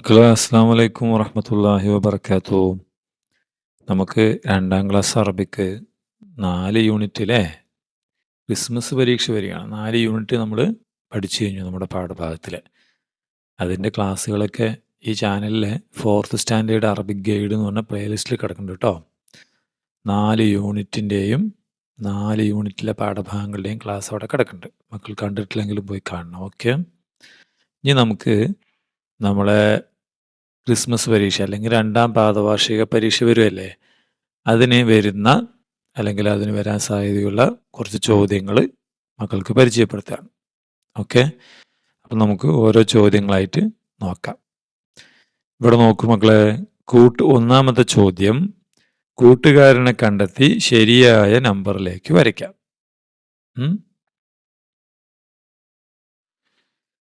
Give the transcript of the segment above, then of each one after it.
മക്കളെ അസ്സാം വലൈക്കും വറഹമത്തല്ലാഹി വബർക്കാത്തു നമുക്ക് രണ്ടാം ക്ലാസ് അറബിക്ക് നാല് യൂണിറ്റിലെ ക്രിസ്മസ് പരീക്ഷ വരികയാണ്. നാല് യൂണിറ്റ് നമ്മൾ പഠിച്ചു കഴിഞ്ഞു നമ്മുടെ പാഠഭാഗത്തിൽ അതിന്റെ ക്ലാസ്സുകളൊക്കെ ഈ ചാനലിലെ ഫോർത്ത് സ്റ്റാൻഡേർഡ് അറബിക് ഗൈഡ് എന്ന് പറഞ്ഞ പ്ലേലിസ്റ്റിൽ കിടക്കുന്നുണ്ട് കേട്ടോ. നാല് യൂണിറ്റിന്റെയും നാല് യൂണിറ്റിലെ പാഠഭാഗങ്ങളുടെയും ക്ലാസ് അവിടെ കിടക്കുന്നുണ്ട്. മക്കൾ കണ്ടിട്ടില്ലെങ്കിലും പോയി കാണണം. ഓക്കെ? ഇനി നമുക്ക് നമ്മളെ ക്രിസ്മസ് പരീക്ഷ അല്ലെങ്കിൽ രണ്ടാം പാദവാർഷിക പരീക്ഷ വരുമല്ലേ അതിന് വരുന്ന അല്ലെങ്കിൽ അതിന് വരാൻ സാധ്യതയുള്ള കുറച്ച് ചോദ്യങ്ങൾ മക്കൾക്ക് പരിചയപ്പെടുത്തുകയാണ് ഓക്കെ? അപ്പം നമുക്ക് ഓരോ ചോദ്യങ്ങളായിട്ട് നോക്കാം. ഇവിടെ നോക്കൂ മക്കളെ കൂട്ട് ഒന്നാമത്തെ ചോദ്യം കൂട്ടുകാരനെ കണ്ടെത്തി ശരിയായ നമ്പറിലേക്ക് വരയ്ക്കാം.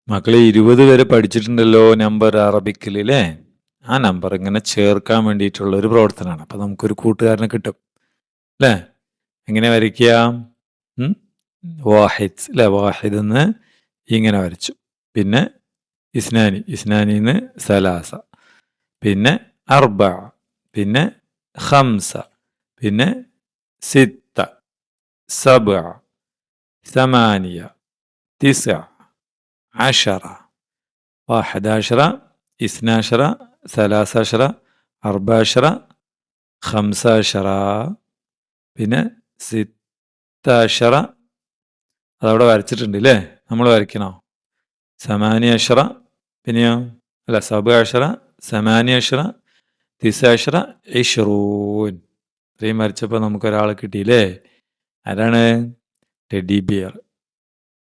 മക്കളെ ഇരുപത് വരെ പഠിച്ചിട്ടുണ്ടല്ലോ നമ്പർ അറബിക്കിൽ ആ നമ്പർ ഇങ്ങനെ ചേർക്കാൻ വേണ്ടിയിട്ടുള്ള ഒരു പ്രവർത്തനമാണ് അപ്പം നമുക്കൊരു കൂട്ടുകാരനെ കിട്ടും അല്ലേ എങ്ങനെ വരയ്ക്കുക ഉം? വാഹിദ് അല്ലേ വാഹിദ് എന്ന് ഇങ്ങനെ വരച്ചു പിന്നെ ഇസ്നാനി ഇസ്നാനിന്ന് സലാസ പിന്നെ അർബ പിന്നെ ഖംസ പിന്നെ സിത്ത സബ ثمانية تسع عشرة واحد عشرة اثنا عشرة സലാസഷറ അർബാഷറ ഹംസാഷറ പിന്നെ സിത്താഷറ അതവിടെ വരച്ചിട്ടുണ്ട് അല്ലേ നമ്മൾ വരയ്ക്കണോ സമാനിയഷറ പിന്നെയോ? അല്ല സബാഷറ സമാനിയഷറ തിസാഷറ ഇഷ്റൂൻ. ഇത്രയും വരച്ചപ്പോൾ നമുക്ക് കിട്ടിയില്ലേ? ആരാണ്? Teddy bear.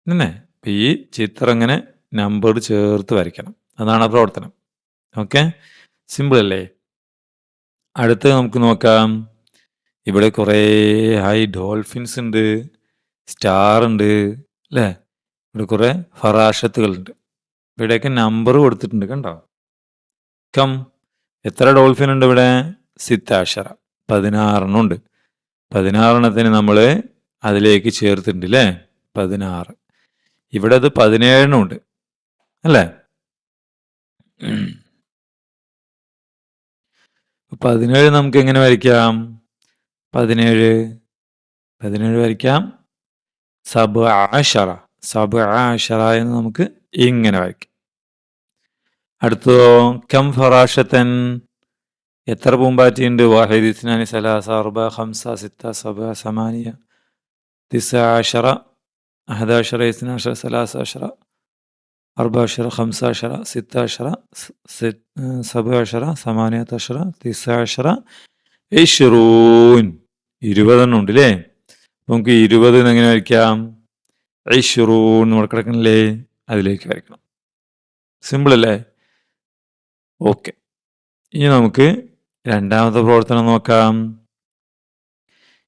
അല്ലേ ഈ ചിത്രം ഇങ്ങനെ നമ്പർ ചേർത്ത് വരയ്ക്കണം. അതാണ് പ്രവർത്തനം. ഓക്കെ സിമ്പിൾ അല്ലേ? അടുത്ത് നമുക്ക് നോക്കാം. ഇവിടെ കുറേ ഹൈ ഡോൾഫിൻസ് ഉണ്ട് സ്റ്റാർ ഉണ്ട് അല്ലേ? ഇവിടെ കുറേ ഫറാഷത്തുകളുണ്ട്. ഇവിടെയൊക്കെ നമ്പർ കൊടുത്തിട്ടുണ്ട് കണ്ടോ? കം എത്ര ഡോൾഫിൻ ഉണ്ട് ഇവിടെ? സിത്താഷറ പതിനാറെണ്ണം ഉണ്ട്. പതിനാറെണ്ണത്തിന് നമ്മൾ അതിലേക്ക് ചേർത്തിട്ടുണ്ട് അല്ലേ? പതിനാറ്. ഇവിടെ അത് പതിനേഴെണ്ണം ഉണ്ട്. അല്ലേ? പതിനേഴ് നമുക്ക് എങ്ങനെ വരയ്ക്കാം? പതിനേഴ്. പതിനേഴ് വരയ്ക്കാം. സബ് ആഷറ സബ് ആഷറ എന്ന് നമുക്ക് ഇങ്ങനെ വരയ്ക്കാം. അടുത്തോ കം ഫറാഷത്തൻ എത്ര പൂമ്പാറ്റിയുണ്ട്? വാഹിദ് ഇസ്നാനി സലാസ അർബ ഹംസ സിത്ത സബ സമാനിയ. തിസ ആഷറ അഹദാഷറ ഇസ്നാഷറ സലാസ അഷറ أربعة عشر خمسة عشر ستة عشر ست سبع عشر ثمانية عشر تسعة عشر ഇഷ്റൂൻ ഇരുപതെണ്ണം ഉണ്ട് അല്ലേ നമുക്ക് ഇരുപത് എന്ന് എങ്ങനെ വരയ്ക്കാം ഇഷ്റൂൻ നമ്മൾ കിടക്കണില്ലേ അതിലേക്ക് വരയ്ക്കണം സിമ്പിൾ അല്ലേ ഓക്കെ ഇനി നമുക്ക് രണ്ടാമത്തെ പ്രവർത്തനം നോക്കാം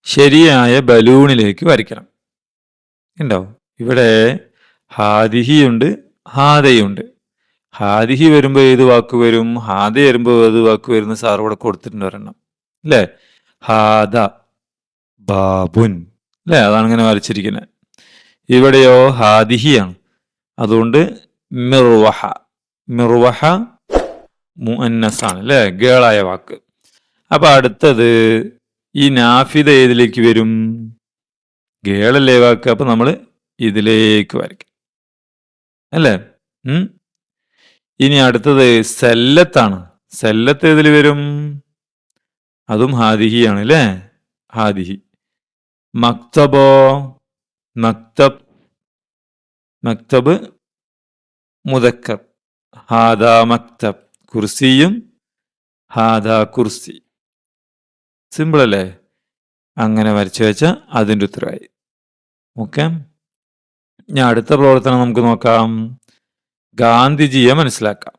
ശരിയായ ബലൂണിലേക്ക് വരയ്ക്കണം ഉണ്ടോ ഇവിടെ ഹാദിഹിയുണ്ട് ഹാദയുണ്ട്. ഹാദിഹി വരുമ്പോൾ ഏത് വാക്ക് വരും? ഹാദ വരുമ്പോൾ ഏത് വാക്ക് വരുന്ന സാർ ഇവിടെ കൊടുത്തിട്ടുണ്ട് ഒരെണ്ണം. അല്ലേ ഹാദ ബാബുൻ. അല്ലേ അതാണ് ഇങ്ങനെ വരച്ചിരിക്കുന്നത് ഇവിടെയോ ഹാദിഹിയാണ്. അതുകൊണ്ട് മിർവഹ. മിർവഹ മുഅന്നസാണ്. അല്ലേ ഗേളായ വാക്ക്. അപ്പൊ അടുത്തത് ഈ നാഫിദ ഏതിലേക്ക് വരും? ഗേളല്ലേ വാക്ക്. അപ്പൊ നമ്മൾ ഇതിലേക്ക് വരയ്ക്കും. അല്ലേ? ഇനി അടുത്തത് സെല്ലത്താണ്. സെല്ലത്ത് ഏതിൽ വരും? അതും ഹാദിഹിയാണ് അല്ലേ? ഹാദിഹി. മക്തബോ മക്തബ് മക്തബ് മുതക്കർ ഹാദ മക്തബ്. കുർസിയും ഹാദ കുർസി. സിമ്പിൾ അല്ലേ അങ്ങനെ വരച്ചു വെച്ച അതിന്റെ ഉത്തരവായി. ഓക്കെ? ഞാൻ അടുത്ത പ്രവർത്തനം നമുക്ക് നോക്കാം. ഗാന്ധിജിയെ മനസ്സിലാക്കാം.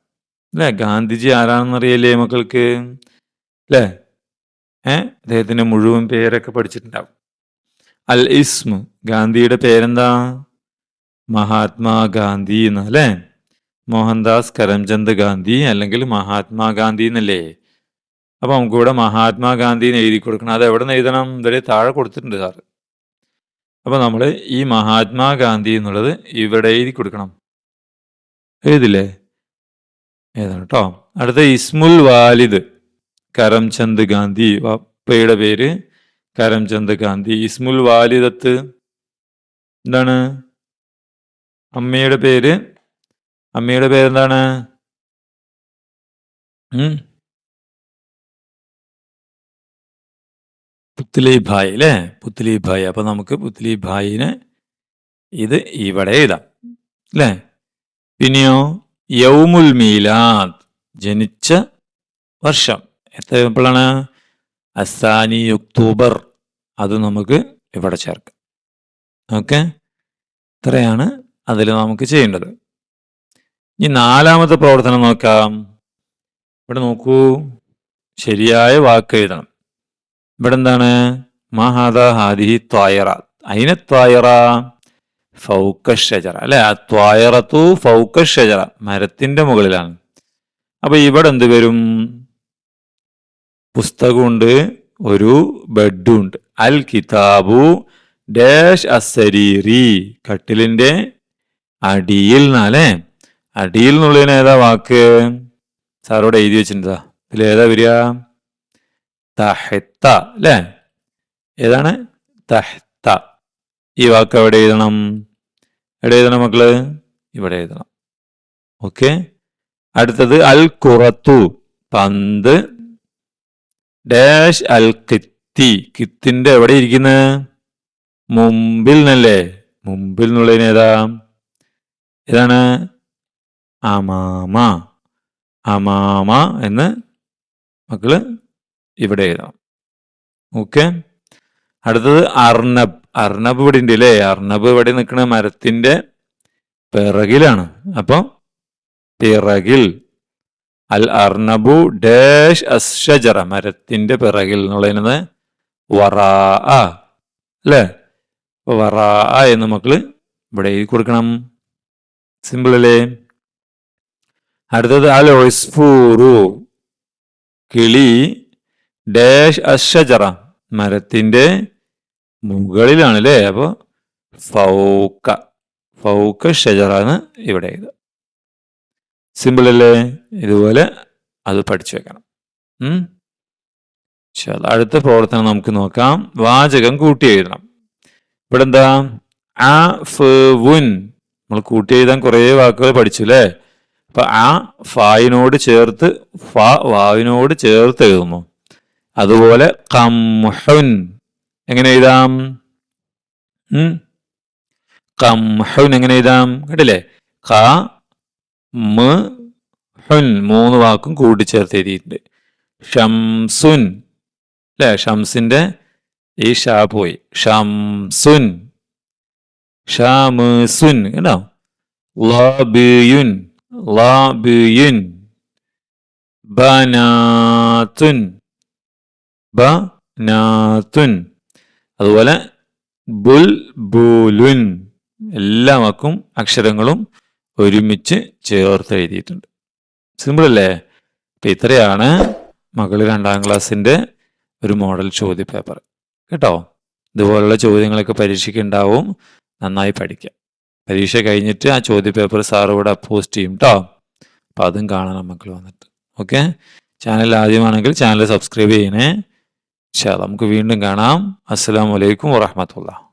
അല്ലേ ഗാന്ധിജി ആരാണെന്ന് അറിയല്ലേ മക്കൾക്ക്? അല്ലേ ഏ? അദ്ദേഹത്തിന്റെ മുഴുവൻ പേരൊക്കെ പഠിച്ചിട്ടുണ്ടാവും. അൽ ഇസ്മു. ഗാന്ധിയുടെ പേരെന്താ? മഹാത്മാഗാന്ധി എന്ന് അല്ലേ മോഹൻദാസ് കരംചന്ദ് ഗാന്ധി അല്ലെങ്കിൽ മഹാത്മാഗാന്ധി എന്നല്ലേ? അപ്പൊ നമുക്കിവിടെ മഹാത്മാഗാന്ധിന്ന് മഹാത്മാഗാന്ധി എഴുതി കൊടുക്കണം. അത് എവിടെ നിന്ന് എഴുതണം? ഇവിടെ താഴെ കൊടുത്തിട്ടുണ്ട് സാറ്. അപ്പൊ നമ്മൾ ഈ മഹാത്മാഗാന്ധി എന്നുള്ളത് ഇവിടെ എഴുതി കൊടുക്കണം. എഴുതില്ലേ? ഏതാണ് കേട്ടോ അടുത്ത ഇസ്മുൽ വാലിദ് കരംചന്ദ് ഗാന്ധി വപ്പയുടെ പേര് കരംചന്ദ് ഗാന്ധി. ഇസ്മുൽ വാലിദത്ത് എന്താണ്? അമ്മയുടെ പേര്? അമ്മയുടെ പേരെന്താണ്? ഉം? പുത്ലി ഭായ് അല്ലേ പുത്ലി ഭായ് അപ്പൊ നമുക്ക് പുത്ലി ഭായിന് ഇത് ഇവിടെ എഴുതാം. അല്ലേ പിന്നെയോ യൗമുൽ മീലാദ് ജനിച്ച വർഷം. എത്ര എപ്പോഴാണ് അസാനി ഒക്ടോബർ. അത് നമുക്ക് ഇവിടെ ചേർക്കാം. ഓക്കെ? ഇത്രയാണ് അതിൽ നമുക്ക് ചെയ്യേണ്ടത്. ഇനി നാലാമത്തെ പ്രവർത്തനം നോക്കാം. ഇവിടെ നോക്കൂ. ശരിയായ വാക്ക് എഴുതണം. ഇവിടെ എന്താണ് മഹാദ ഹാദിഹി ത്വായറ. അയിനെ ത്വായറ? ഫൗക്ക ഷജറ. അല്ലെ? ആ ത്വായറത്തു ഫൗക്ക ഷജറ. മരത്തിന്റെ മുകളിലാണ്. അപ്പൊ ഇവിടെ എന്ത് വരും? പുസ്തകമുണ്ട് ഒരു ബെഡുണ്ട്. അൽ കിതാബു ഡാഷ് അസരീറി കട്ടിലിന്റെ അടിയിൽ നിന്നല്ലേ അടിയിൽ എന്നുള്ളതിന് ഏതാ വാക്ക്? സാറോട് എഴുതി വെച്ചിട്ടുണ്ടാ? ഇതിൽ ഏതാ വരിക? തഹത്ത അല്ലേ ഏതാണ്? തഹത്ത ഈ വാക്ക് എവിടെ എഴുതണം? എവിടെ എഴുതണം മക്കൾ? ഇവിടെ എഴുതണം. ഓക്കെ. അടുത്തത് അൽ കുറത്തു പന്ത് ഡാഷ് അൽ കിത്തി കിത്തിന്റെ എവിടെ ഇരിക്കുന്നത് മുമ്പിൽ നിന്നല്ലേ മുമ്പിൽ നിന്നുള്ളതിന് ഏതാ? ഏതാണ്? അമാമ. അമാമ എന്ന് മക്കൾ ഇവിടെ എഴുതാം. ഓക്കെ? അടുത്തത് അർണബ്. അർണബ് ഇവിടെ ഉണ്ട് അല്ലേ അർണബ് ഇവിടെ നിൽക്കുന്ന മരത്തിന്റെ പിറകിലാണ്. അപ്പൊ പിറകിൽ. അൽ അർണബു ഡാഷ് അഷജറ മരത്തിന്റെ പിറകിൽ എന്നുള്ളതിന് വറാ അല്ലേ? അപ്പോൾ വറാ എന്ന് മക്കൾ ഇവിടെ എഴുതി കൊടുക്കണം. സിമ്പിൾ അല്ലേ? അടുത്തത് അൽ ഒസ്ഫൂറു കിളി ഡാഷ് അഷജറ. മരത്തിന്റെ മുകളിലാണ് അല്ലേ അപ്പൊ ഫൗക്ക. ഫൗക്ക ഷജറ എന്ന് ഇവിടെ എഴുതുക സിമ്പിൾ അല്ലേ? ഇതുപോലെ അത് പഠിച്ചു വെക്കണം. അടുത്ത പ്രവർത്തനം നമുക്ക് നോക്കാം. വാചകം കൂട്ടി എഴുതണം. ഇവിടെ എന്താ ആ ഫുൻ നമ്മൾ കൂട്ടി എഴുതാൻ കുറേ വാക്കുകൾ പഠിച്ചു അല്ലേ? അപ്പൊ ആ ഫായിനോട് ചേർത്ത് ഫ വാവിനോട് ചേർത്ത് എഴുതുന്നു. അതുപോലെ കംഹുൻ. എങ്ങനെ എഴുതാം? കംഹുൻ എങ്ങനെ എഴുതാം? കേട്ടില്ലേ ക മ ഹുൻ മൂന്ന് വാക്കും കൂട്ടിച്ചേർത്ത് എഴുതിയിട്ടുണ്ട്. ഷംസുൻ. അല്ലേ? ഷംസിന്റെ ഈ ഷാ പോയി. ഷംസുൻ. ഷാമുസുൻ. കേട്ടോ ലാബിയുൻ. ലാബിയുൻ. ബനാത്തുൻ. ബനാത്തുൻ. അതുപോലെ ബുൽ ബുലുൻ എല്ലാ വാക്കും അക്ഷരങ്ങളും ഒരുമിച്ച് ചേർത്ത് എഴുതിയിട്ടുണ്ട്. സിമ്പിൾ അല്ലേ അപ്പൊ ഇത്രയാണ് മകൾ രണ്ടാം ക്ലാസ്സിന്റെ ഒരു മോഡൽ ചോദ്യ പേപ്പർ. കേട്ടോ? ഇതുപോലുള്ള ചോദ്യങ്ങളൊക്കെ പരീക്ഷയ്ക്ക് ഉണ്ടാവും. നന്നായി പഠിക്കാം. പരീക്ഷ കഴിഞ്ഞിട്ട് ആ ചോദ്യ പേപ്പർ സാർ ഇവിടെ അപ്പോസ്റ്റ് ചെയ്യും കേട്ടോ അപ്പൊ അതും കാണണം മക്കൾ വന്നിട്ട്. ഓക്കെ? ചാനൽ ആദ്യമാണെങ്കിൽ ചാനൽ സബ്സ്ക്രൈബ് ചെയ്യണേ. നമുക്ക് വീണ്ടും കാണാം. അസ്സാം വലൈക്കും വറഹമത്തുള്ള